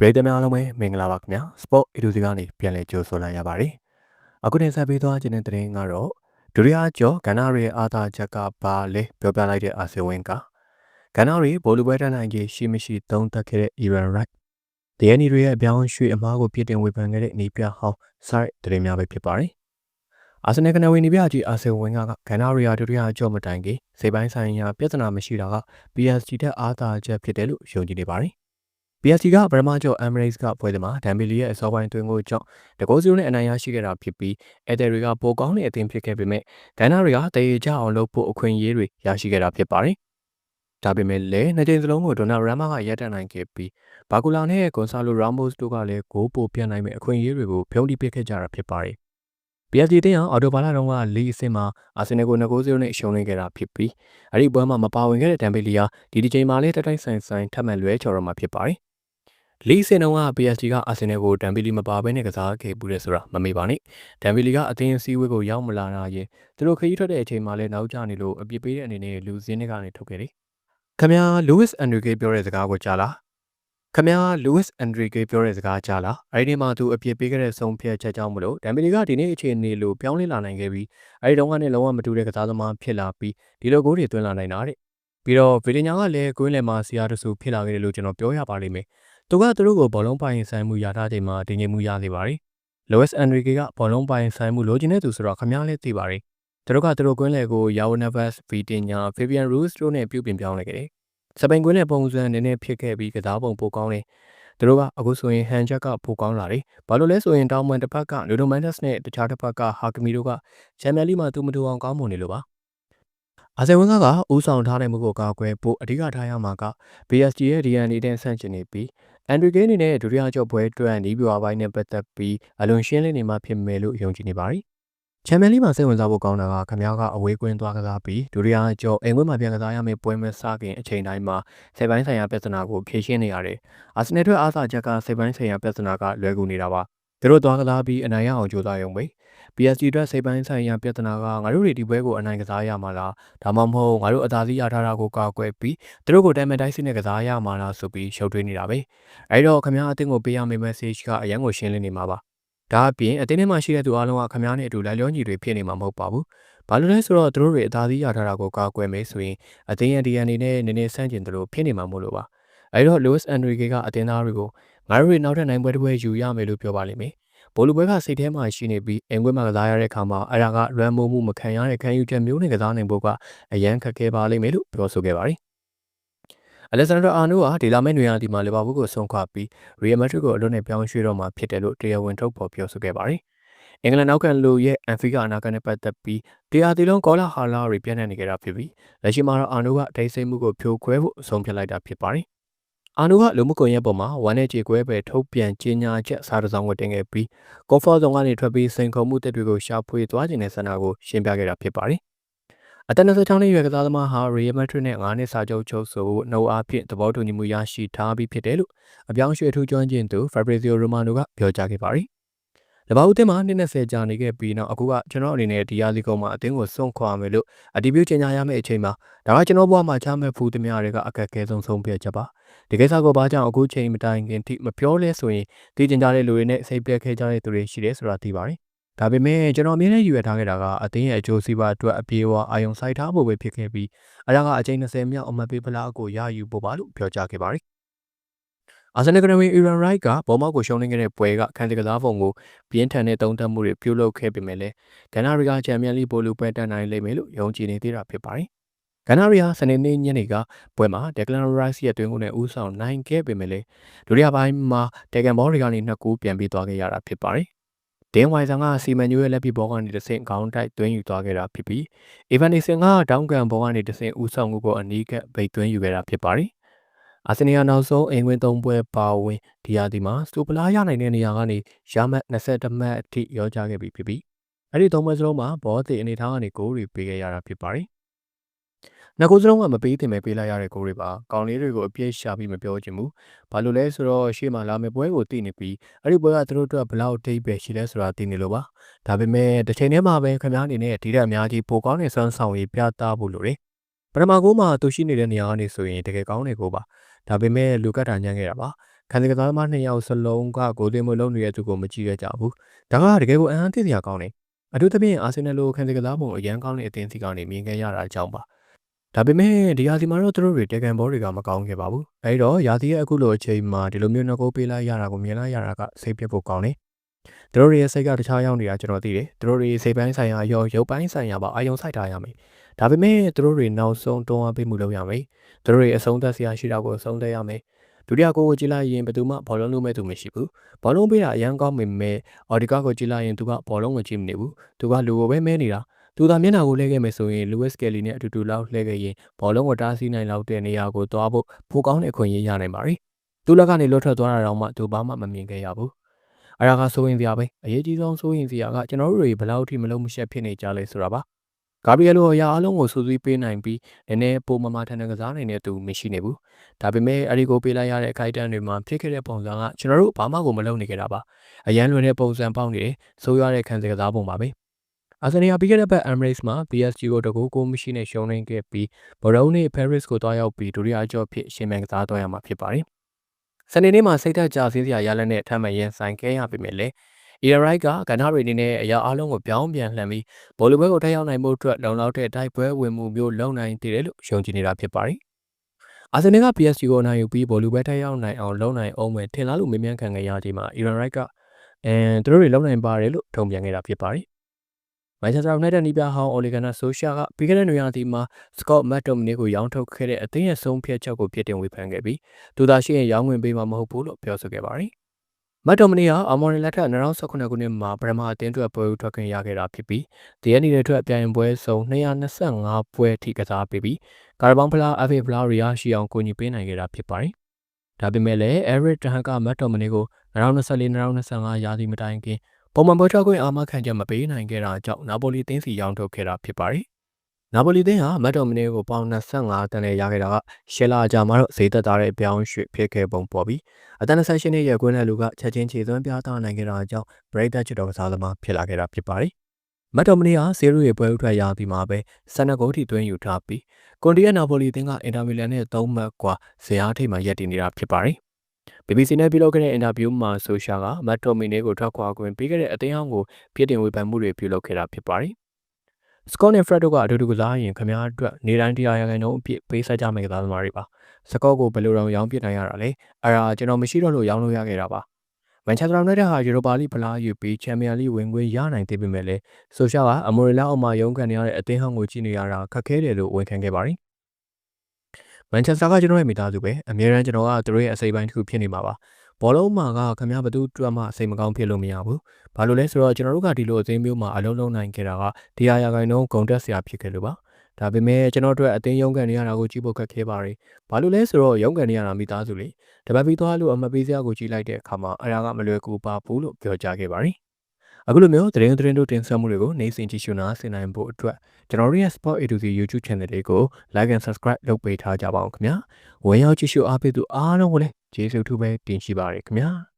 ပရိသတ်များအားလုံးပဲမင်္ဂလာပါခင်ဗျာ Sport Edu ကနေပြန်လည်ကြိုဆိုလိုက်ရပါတယ်အခုတင်ဆက်ပေးသွားခြင်းတဲ့တင်ကတော့ဒုတိယကျော်ကဏ္ဍရဲ့အာသာချက်ကဘာလဲပြောပြလိုက်တဲ့အာဆီဝင်းကကဏ္ဍရဲ့ဘောလုံးပွဲတန်းနိုင်ကြီးရှိမရှိသုံးသပ်ခဲ့တဲ့ Iran Right တရနီတွေရဲ့အပြောင်းရွှေ့အမားကိုပြစ်တင်ဝေဖန်ခဲ့တဲ့နေပြဟောင်း site တင်များပဲဖြစ်ပါတယ်အာဆနယ်ကနဝီနီပြကြီးအာဆီဝင်းကကဏ္ဍရီယာဒုတိယကျော်မတိုင်ကြီးစေပိုင်းဆိုင်ရာပြဿနာမရှိတာက PSG တက်အာသာချက်ဖြစ်တယ်လို့ယုံကြည်နေပါတယ် PSG ကပရမကျော် Emirates ကပွဲစဉ်မှာဒမ်ဘီလီရဲ့အစောပိုင်းတွင်ကိုကြောင့်တကောစီရိုနဲ့အနိုင်ရရှိခဲ့တာဖြစ်ပြီးအဲတယ်တွေကပိုကောင်းတဲ့အသင်းဖြစ်ခဲ့ပေမဲ့ဂန်နာတွေကတရေကြအောင်လုပ်ဖို့အခွင့်အရေးတွေရရှိခဲ့တာဖြစ်ပါတယ်။ဒါပေမဲ့လည်းနှစ်ကြိမ်စလုံးကိုဒိုနာရမ်မာကရပ်တန့်နိုင်ခဲ့ပြီးဘာကူလာနဲ့ဂွန်ဆာလိုရာမို့စ်တို့ကလည်းဂိုးပိုပြတ်နိုင်မဲ့အခွင့်အရေးတွေကိုဖြုံးတိပစ်ခဲ့ကြတာဖြစ်ပါတယ်။ PSG တင်းအောင်အော်တိုဘာလာတုန်းကလီအဆင့်မှာအာဆင်နယ်ကို2-0နဲ့ရှုံးနေခဲ့တာဖြစ်ပြီးအဲ့ဒီပွဲမှာမပါဝင်ခဲ့တဲ့ဒမ်ဘီလီယာဒီဒီချိန်မှာလည်းတတိုက်ဆိုင်ဆိုင်ထပ်မံလွဲချော်တော့မှာဖြစ်ပါတယ် လီစင်တုံက PSG ကအာဆင်နယ်ကိုဒမ်ဘီလီမပါဘဲနဲ့ကစားခဲ့ပူတယ်ဆိုတာမမေ့ပါနဲ့ဒမ်ဘီလီကအသင်းအစည်းအဝေးကိုရောက်မလာတာရင်သူတို့ခရီးထွက်တဲ့အချိန်မှာလည်းနောက်ကျနေလို့အပြစ်ပေးတဲ့အနေနဲ့လူစင်းတွေကနေထုတ်ခဲ့တယ်ခမညာလူးဝစ်အန်ဒရီကေပြောတဲ့စကားကိုကြားလားခမညာလူးဝစ်အန်ဒရီကေပြောတဲ့စကားကြားလားအဲ့ဒီမှာသူအပြစ်ပေးခဲ့တဲ့ဆုံးဖြတ်ချက်ကြောင့်မလို့ဒမ်ဘီလီကဒီနေ့အခြေအနေလို့ပြောင်းလဲလာနိုင်ခဲ့ပြီးအဲ့ဒီတော့ကနေလုံးဝမတူတဲ့ကစားသမားဖြစ်လာပြီးဒီလိုဂိုးတွေသွင်းလာနိုင်တာတဲ့ပြီးတော့ဗီဒီညာကလည်းကွင်းလယ်မှာဆီယာတဆူဖြစ်လာခဲ့တယ်လို့ကျွန်တော်ပြောရပါလိမ့်မယ် သူကသူတို့ကိုဘောလုံးပိုင်ဆိုင်မှုရထားချိန်မှာတင်ငင်မှုရနေပါတယ်။ Lois Enrique ကဘောလုံးပိုင်ဆိုင်မှုလိုချင်တဲ့သူဆိုတော့ခမားလေးသိပါတယ်။သူတို့ကသူတို့ကွင်းလယ်ကို Yao Navas, Vitinha, Fabian Ruiz တို့နဲ့ပြုပြင်ပြောင်းလဲခဲ့တယ်။စပိန်ကွင်းလယ်ပုံစံနည်းနည်းဖြစ်ခဲ့ပြီးကစားပုံပိုကောင်းတယ်။သူတို့ကအခုဆိုရင်ဟန်ချက်ကပိုကောင်းလာတယ်။ဘာလို့လဲဆိုရင်တောင်မန်တစ်ဖက်ကလူဒိုမန်တက်စ်နဲ့တခြားတစ်ဖက်ကဟာကမီတို့ကချန်ပီယံလိမှာသူမတူအောင်ကောင်းမွန်နေလို့ပါ။အာဇယ်ဝင်ကကဦးဆောင်ထားတဲ့မှုကိုကာကွယ်ဖို့အဓိကထားရမှာက PSG ရဲ့ DNA နဲ့ဆန့်ကျင်နေပြီး အန်ဒရီကေးအနေနဲ့ဒုတိယကျော့ပွဲအတွက်နီးပြွာပိုင်းနဲ့ပတ်သက်ပြီးအလွန်ရှင်းလင်းနေမှဖြစ်မယ်လို့ယုံကြည်နေပါတယ်။ချန်ပီယံလိမှာစိတ်ဝင်စားဖို့ကောင်းတာကခမားကအဝေးကွင်းသွားကစားပြီးဒုတိယကျော့အိမ်ကွင်းမှာပြန်ကစားရမယ့်ပွဲမစခင်အချိန်တိုင်းမှာစိတ်ပိုင်းဆိုင်ရာပြဿနာကိုဖြေရှင်းနေရတယ်။အာဆင်နယ်အတွက်အားစာချက်ကစိတ်ပိုင်းဆိုင်ရာပြဿနာကလွယ်ကူနေတာပါ။ သူတို့သွားကစားပြီးအနိုင်ရအောင်ကြိုးစားရုံပဲ။ PSG အတွက်စိတ်ပိုင်းဆိုင်ရာပြဿနာကငါတို့တွေဒီပွဲကိုအနိုင်ကစားရမှာလားဒါမှမဟုတ်ငါတို့အသာစီးရထားတာကိုကာကွယ်ပြီးသူတို့ကိုတိုင်မန်တိုင်းစစ်နဲ့ကစားရမှာလားဆိုပြီးရှုပ်ထွေးနေတာပဲအဲဒီတော့ခင်ဗျားအသင်းကိုပေးရမယ့် message ကအရန်ကိုရှင်းလင်းနေမှာပါဒါအပြင်အသင်းထဲမှာရှိတဲ့သူအားလုံးကခင်ဗျားနဲ့အတူလိုက်လျောညီတွေဖြစ်နေမှာမဟုတ်ပါဘူးဘာလို့လဲဆိုတော့သူတို့တွေအသာစီးရထားတာကိုကာကွယ်မယ်ဆိုရင်အသင်းရဲ့ DNA နဲ့နည်းနည်းဆန့်ကျင်တယ်လို့ဖြစ်နေမှာမို့လို့ပါအဲဒီတော့ Luis Enrique ကအသင်းသားတွေကို ငါတို့တွေနောက်ထပ်နိုင်ပွဲတစ်ပွဲယူရမယ်လို့ပြောပါလိမ့်မယ်ဘိုလူပွဲကစိတ်ထဲမှာရှိနေပြီးအင်ကွင်းမှာကစားရတဲ့အခါမှာအရာကလွမ်းမိုးမှုမခံရတဲ့ခံယူချက်မျိုးနဲ့ကစားနိုင်ဖို့ကအရန်ခက်ခဲပါလိမ့်မယ်လို့ပြောဆိုခဲ့ပါတယ်အလက်ဆန်ဒရာအာနိုကဒီလာမယ့်နွေရာသီမှာလီဗာပူးကိုဆုံးခွာပြီးရီယယ်မက်ဒရစ်ကိုအလွတ်နဲ့ပြောင်းရွှေ့တော့မှာဖြစ်တယ်လို့တရားဝင်ထုတ်ဖော်ပြောဆိုခဲ့ပါတယ်။အင်္ဂလန်နောက်ကန်လူရဲ့အန်ဖီကအနာကန်နဲ့ပတ်သက်ပြီးတရားသီလုံးကောလာဟာလာတွေပြန့်နှံ့နေကြတာဖြစ်ပြီးလက်ရှိမှာတော့အာနိုကဒိတ်စိတ်မှုကိုဖြိုခွဲဖို့အဆုံးဖြတ်လိုက်တာဖြစ်ပါတယ်။ အာနိုကလူမှုကွန်ရက်ပေါ်မှာဝမ်းနဲ့ကြေကွဲပဲထုတ်ပြန်ကြေညာချက်စာတစ်စောင်ကိုတင်ခဲ့ပြီးကွန်ဖော့ဇုံကနေထွက်ပြီးစိန်ခေါ်မှုတက်တွေကိုရှာဖွေသွားခြင်းနဲ့ဆန္ဒကိုရှင်းပြခဲ့တာဖြစ်ပါတယ်။အသက်26နှစ်အရွယ်ကစားသမားဟာ Real Madrid နဲ့9နှစ်စာချုပ်ချုပ်ဆိုဖို့နှုတ်အားဖြင့်သဘောတူညီမှုရရှိထားပြီးဖြစ်တယ်လို့အပြောင်းရွှေ့ထူးကျွမ်းကျင်သူ Fabrizio Romano ကပြောကြားခဲ့ပါတယ်။ လဘာဦးတင်မှာ20ကြာနေခဲ့ပြီးနောက်အခုကကျွန်တော်အနေနဲ့ဒီယာလီကုံမှာအတင်းကိုစွန့်ခွာမယ်လို့အတီးပြုကြေညာရမယ့်အချိန်မှာဒါကကျွန်တော်ဘဝမှာချမဲ့ဖူးသမျှတွေကအခက်အခဲဆုံးဆုံးဖြတ်ချက်ပါဒီကိစ္စကိုဘာကြောင့်အခုချိန်မတိုင်ခင်ထိမပြောလဲဆိုရင်သိကျင်ကြတဲ့လူတွေနဲ့စိတ်ပြက်ခဲကြတဲ့သူတွေရှိတယ်ဆိုတာသိပါတယ်ဒါပေမဲ့ကျွန်တော်အမြဲတမ်းယူရထားခဲ့တာကအသင်းရဲ့အကျိုးစီးပွားအတွက်အပြေအဝအာယုံစိုက်ထားဖို့ပဲဖြစ်ခဲ့ပြီးအရာကအချိန်20မြောက်အမှတ်ပေးဖလားကိုရယူဖို့ပါလို့ပြောကြားခဲ့ပါတယ် အာဆင်နယ်ကနဝီအီရန်ရိုက်ကဘောမောက်ကိုရှုံးနေခဲ့တဲ့ပွဲကခန်းစကစားပုံကိုပြင်းထန်တဲ့တုံးတက်မှုတွေပြုလုပ်ခဲ့ပေမဲ့လည်းဂန်နာရီကချန်ပီယံလိပိုလူပွဲတက်နိုင်လိမ့်မယ်လို့ယုံကြည်နေသေးတာဖြစ်ပါတယ်ဂန်နာရီယာစနေနေ့ညနေကပွဲမှာဒက်ကလန်ရိုက်စ်ရဲ့တွင်းကိုနဲ့ဦးဆောင်နိုင်ခဲ့ပေမဲ့လည်းဒုတိယပိုင်းမှာတေဂန်ဘော်တွေကနေနှစ်ကူပြန်ပြီးသွားခဲ့ရတာဖြစ်ပါတယ်။ဒင်းဝိုင်ဆန်ကစီမန်ညိုရဲ့လက်ပြီးဘောကနေတဆင့်ခေါင်းတိုက်သွင်းယူသွားခဲ့တာဖြစ်ပြီးအီဗန်နီဆန်ကဒေါင်းကန်ဘောကနေတဆင့်ဦးဆောင်မှုကိုအနီးကပ်ဗိတ်သွင်းယူခဲ့တာဖြစ်ပါတယ်။ အာဆင်နယ်နောက်ဆုံးအင်ကွင်း၃ပွဲပါဝင်ဒီယာဒီမှာစူပလာရနိုင်တဲ့နေရာကနေရမတ်22မှတ်အထိရောကြခဲ့ပြီဖြစ်ပြီးအဲ့ဒီ၃ပွဲစလုံးမှာဘောသည့်အနေထားကနေဂိုးတွေပေးခဲ့ရတာဖြစ်ပါတယ်။နှစ်ကိုစလုံးကမပေးသင့်ပဲပေးလိုက်ရတဲ့ကိုတွေပါကောင်လေးတွေကိုအပြည့်ရှာပြီးမပြောချင်ဘူးဘာလို့လဲဆိုတော့ရှေ့မှာလာမယ့်ပွဲကိုသိနေပြီးအဲ့ဒီပွဲကသူတို့အတွက်ဘလောက်အထိပ်ပဲရှိလဲဆိုတာသိနေလို့ပါဒါပေမဲ့တစ်ချိန်တည်းမှာပဲခင်ဗျားအနေနဲ့ဒီတက်အများကြီးပိုကောင်းတဲ့စွမ်းဆောင်ရည်ပြသဖို့လိုတယ် ပထမကိုမှသူရှိနေတဲ့နေရာကနေဆိုရင်တကယ်ကောင်းတဲ့ကိုပါဒါပေမဲ့လူကတ်တာညံ့ခဲ့တာပါခံစစ်ကစားသမားနှစ်ယောက်စလုံးကဂိုးသွင်းမှုလုပ်နေတဲ့သူကိုမကြည့်ရကြဘူးဒါကတကယ်ကိုအံ့အားသင့်စရာကောင်းတယ်အထူးသဖြင့်အာဆင်နယ်လိုခံစစ်ကစားပုံအရန်ကောင်းတဲ့အသင်းစီကနေမြင်ခဲ့ရတာအကြောင်းပါဒါပေမဲ့ဒီရာသီမှာတော့သူတို့တွေတေကန်ဘောတွေကမကောင်းခဲ့ပါဘူးအဲဒီတော့ရာသီရဲ့အခုလိုအချိန်မှာဒီလိုမျိုးနှကုတ်ပေးလိုက်ရတာကိုမြင်လိုက်ရတာကစိတ်ပြတ်ဖို့ကောင်းတယ်သူတို့ရဲ့စိတ်ကတခြားရောက်နေတာကျွန်တော်သိတယ်သူတို့တွေစိတ်ပိုင်းဆိုင်ရာရောရုပ်ပိုင်းဆိုင်ရာပါအာယုံစိုက်ထားရမယ် ဒါပေမဲ့သူတို့တွေနောက်ဆုံးတွန်းအားပေးမှုလုပ်ရမယ်သူတို့တွေအဆုံးသက်စရာရှိတာကိုအဆုံးသက်ရမယ်ဒုတိယကိုကိုကြည့်လိုက်ရင်ဘယ်သူမှဘောလုံးလုံးမဲ့သူမရှိဘူးဘောလုံးပေးတာအရန်ကောင်းပေမဲ့အော်ဒီကာကိုကြည့်လိုက်ရင်သူကဘောလုံးကိုကြည့်မနေဘူးသူကလူကိုပဲမဲနေတာသူသာမျက်နှာကိုလှည့်ခဲ့မယ်ဆိုရင်လူဝစ်ကယ်လီနဲ့အတူတူလောက်လှည့်ခဲ့ရင်ဘောလုံးကိုတားဆီးနိုင်လောက်တဲ့နေရာကိုသွားဖို့ပိုကောင်းတဲ့အခွင့်အရေးရနိုင်ပါ ರಿ သူလက်ကနေလွတ်ထွက်သွားတာတော့မှသူဘာမှမမြင်ခဲ့ရဘူးအရာကစိုးရင်စရာပဲအရေးကြီးဆုံးစိုးရင်စရာကကျွန်တော်တို့တွေဘယ်လောက်ထိမလုံးမရှက်ဖြစ်နေကြလဲဆိုတာပါ ဂါဘရီယယ်လိုအရာအလုံးကိုစူးစီးပေးနိုင်ပြီးနည်းနည်းပိုမမထန်တဲ့ကစားနိုင်တဲ့သူမရှိနေဘူးဒါပေမဲ့အရီကိုပေးလိုက်ရတဲ့ခိုက်တန်းတွေမှာဖြစ်ခဲ့တဲ့ပုံစံကကျွန်တော်တို့ဘာမှကိုမလုပ်နေကြတာပါအရန်လွယ်တဲ့ပုံစံပေါက်နေတယ်ဆိုးရွားတဲ့ခံစားကစားပုံပါပဲအာဆင်နယ်ပြီးခဲ့တဲ့ဘက် Emirates မှာ PSG ကိုတကူကိုမရှိနဲ့ရှုံးနိုင်ခဲ့ပြီးဘော်ရုံးနဲ့ Paris ကိုတွားရောက်ပြီးဒုတိယအကျော်ဖြစ်ရှင်မြန်ကစားသွားရမှာဖြစ်ပါတယ်စနေနေ့မှာစိတ်သက်ကြစင်းစရာရလနဲ့ထပ်မံရင်ဆိုင်ခဲ့ရပေမဲ့လည်း Ian Wright ကကဏ္ဍတွေအနေနဲ့အရာအလုံးကိုပြောင်းပြန်လှန်ပြီးဘောလုံးပွဲကိုတက်ရောက်နိုင်မှုအတွက်လုံလောက်တဲ့တိုက်ပွဲဝင်မှုမျိုးလုပ်နိုင်သေးတယ်လို့ယုံကြည်နေတာဖြစ်ပါတယ်။အာဆင်နယ်က PSG ကိုနိုင်ယူပြီးဘောလုံးပွဲတက်ရောက်နိုင်အောင်လုပ်နိုင်အောင်ပဲထင်လားလို့မေးမြန်းခံခဲ့ရချိန်မှာ Ian Wright ကအဲသူတို့တွေလုပ်နိုင်ပါတယ်လို့ထုံပြန်ခဲ့တာဖြစ်ပါတယ်။မန်ချက်စတာယူနိုက်တက်နီးပြဟောင်းအိုလီဂန်နာဆိုရှာကပြီးခဲ့တဲ့နေရာဒီမှာစကော့မတ်တိုမနီကိုရောင်းထုတ်ခဲ့တဲ့အသင်းရဲ့ဆုံးဖြတ်ချက်ကိုပြစ်တင်ဝေဖန်ခဲ့ပြီးသူသာရှိရင်ရောင်းဝင်ပေးမှာမဟုတ်ဘူးလို့ပြောဆိုခဲ့ပါတယ်။ မတ်တော်မနီဟာအမော်ရီလက်ထက်2019ခုနှစ်မှာပရမအသင်းအတွက်ပွဲဦးထွက်ခွင့်ရခဲ့တာဖြစ်ပြီးဒီရက်နေတဲ့အတွက်အပြိုင်ပွဲစုံ225ပွဲထိကစားပေးပြီးကာရဘောင်ဖလား FA ဖလားရီယာရှိအောင်ကူညီပေးနိုင်ခဲ့တာဖြစ်ပါတယ်။ဒါပေမဲ့လည်း Eric Ten Hag ကမတ်တော်မနီကို2024-2025ရာသီမတိုင်ခင်ပုံမှန်ပွဲထွက်ခွင့်အာမခံချက်မပေးနိုင်ခဲ့တာကြောင့်နာပိုလီတင်းစီရောင်းထုတ်ခဲ့တာဖြစ်ပါတယ်။ နာပိုလီသင်းဟာမတ်တော်မီနီကိုပေါင်25တန်နဲ့ရခဲ့တာကရှယ်လာအကြာမှာတော့ဈေးသက်သာတဲ့အပြောင်းရွှေ့ဖြစ်ခဲ့ပုံပေါ်ပြီးအတန်28နှစ်ရဲ့ကွင်းတဲ့လူကချက်ချင်းခြေသွင်းပြသနိုင်ခဲ့တာကြောင့်ဘရိတ်သက်ချစ်တော်ကစားသမားဖြစ်လာခဲ့တာဖြစ်ပါတယ်။မတ်တော်မီနီဟာဇီရိုရဲ့ပွဲဥထွက်ရပြီးမှပဲ12ဂိုးထိသွင်းယူထားပြီးကွန်တီရဲ့နာပိုလီသင်းကအင်တာမီလန်နဲ့3မှတ်ကွာဇေအားထိပ်မှာရပ်တည်နေတာဖြစ်ပါတယ်။ BBC နဲ့ပြုလုပ်ခဲ့တဲ့အင်တာဗျူးမှာဆိုရှာကမတ်တော်မီနီကိုထွက်ခွာခွင့်ပေးခဲ့တဲ့အသင်းအောင်ကိုပြစ်တင်ဝေဖန်မှုတွေပြုလုပ်ခဲ့တာဖြစ်ပါတယ်။ စကော့နဲ့ဖရက်တို့ကအတူတူကစားရင်ခင်ဗျားအတွက်နေတိုင်းတရားရခိုင်နှုန်းအပြည့်ပေးဆက်ကြမယ့်ကစားသမားတွေပါစကော့ကိုဘယ်လိုတော့ရောင်းပြစ်နိုင်ရတာလဲအဲ့ဒါကျွန်တော်မရှိတော့လို့ရောင်းလို့ရခဲ့တာပါမန်ချက်စတာယူနိုက်တက်ဟာယူရိုပါလိဖလားယူပြီးချန်ပီယံလိဝင်ခွင့်ရနိုင်သေးပေမဲ့လည်းဆိုရှာကအမိုရီလာအောက်မှာရုန်းကန်နေရတဲ့အသင်းဟောင်းကိုကြည့်နေရတာခက်ခဲတယ်လို့ဝန်ခံခဲ့ပါတယ်မန်ချက်စတာကကျွန်တော်ရဲ့မိသားစုပဲအများရန်ကျွန်တော်ကသူတို့ရဲ့အစိပ်ပိုင်းတစ်ခုဖြစ်နေမှာပါ ဘောလုံးမှာကခင်ဗျားဘသူတွက်မှစိတ်မကောင်းဖြစ်လို့မရဘူး။ဘာလို့လဲဆိုတော့ကျွန်တော်တို့ကဒီလိုအသင်းမျိုးမှာအလုံးလုံးနိုင်ခဲ့တာကဒီဟာရာခိုင်နှုန်းဂုံတက်စရာဖြစ်ခဲ့လို့ပါ။ဒါပေမဲ့ကျွန်တော်တို့အသင်းရုံးကန်နေရတာကိုကြည့်ဖို့ခက်ခဲပါရီ။ဘာလို့လဲဆိုတော့ရုံးကန်နေရတာမိသားစုလေ။တပတ်ပြီးသွားလို့အမပေးစရာကိုကြည့်လိုက်တဲ့အခါမှာအရာကမလွယ်ကူပါဘူးလို့ပြောကြားခဲ့ပါရီ။ အခုလိုမျိုးသတင်းသတင်းတို့တင်ဆက်မှုတွေကိုနိုင်စင်ကြည့်ရှုနာဆင်နိုင်ဖို့အတွက်ကျွန်တော်တို့ရဲ့ Sport A2C YouTube Channel လေးကို Like and Subscribe လုပ်ပေးထားကြပါအောင်ခင်ဗျာ။ဝင်ရောက်ကြည့်ရှုအားပေးသူအားလုံးကိုလည်းကျေးဇူးထူးပဲတင်ရှိပါရခင်ဗျာ။